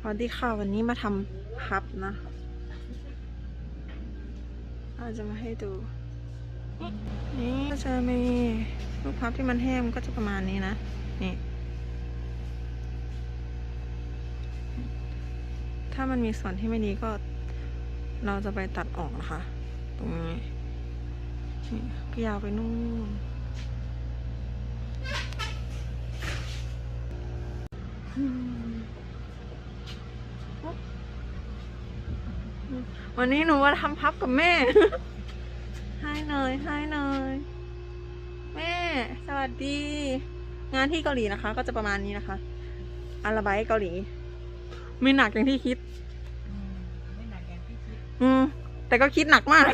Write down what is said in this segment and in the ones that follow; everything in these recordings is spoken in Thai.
สวัสดีค่ะวันนี้มาทำพับนะเราจะมาให้ดู นี่ก็จะมีลูกพับที่มันแห้งมันก็จะประมาณนี้นะ นี่ถ้ามันมีส่วนที่ไม่ดีก็เราจะไปตัดออกนะคะ ตรงนี้นี่ก็ยาวไปนู่น วันนี้หนูมาทำพับกับแม่ ให้หน่อยให้หน่อย แม่ สวัสดี งานที่เกาหลีนะคะ ก็จะประมาณนี้นะคะอาราไบเกาหลี ไม่หนักอย่างที่คิด ไม่หนักอย่างที่คิด อืม แต่ก็คิดหนักมาก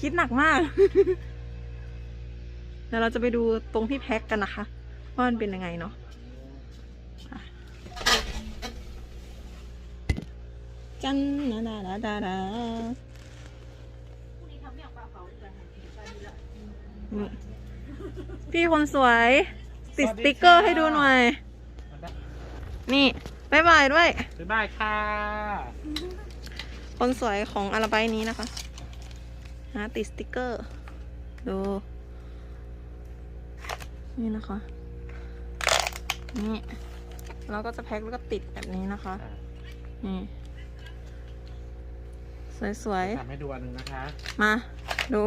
คิดหนักมาก เดี๋ยวเราจะไปดูตรงที่แพ็คกันนะคะ ว่ามันเป็นยังไงเนาะอะ จันดาดาดาดาดาพรุ่งนี้ทำเนี่ยปลาเผาจะหันไปนี่ละนี่พี่คนสวย ติดสติกเกอร์ให้ดูหน่อย นี่บายบายด้วยบ๊ายบายค่ะ คนสวยของอาราไบนี้นะคะนะติดสติกเกอร์ ดู นี่นะคะ นี่เราก็จะแพ็คแล้วก็ติดแบบนี้นะคะ นี่ สวยทำให้ดูอันหนึงนะคะ ๆ มาดู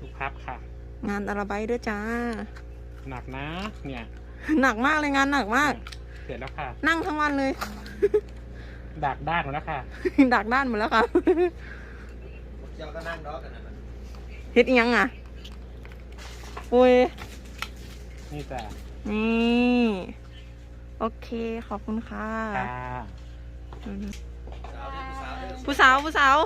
ลูกพับค่ะ งานอาราไบด้วยจ้า หนักนะ เนี่ยหนักมากเลยงานหนักมาก เสร็จแล้วค่ะ นั่งทั้งวันเลย ดักด้านหมดแล้วค่ะ ดักด้านหมดแล้วค่ะเจ้าก็นั่งดอกกันนะมันเฮ็ดอีหยังอะโอ้ย นี่จ้ะนี่ โอเคขอบคุณค่ะค่ะสาวเด้อผู้สาวเด้อผู้สาวผู้สาว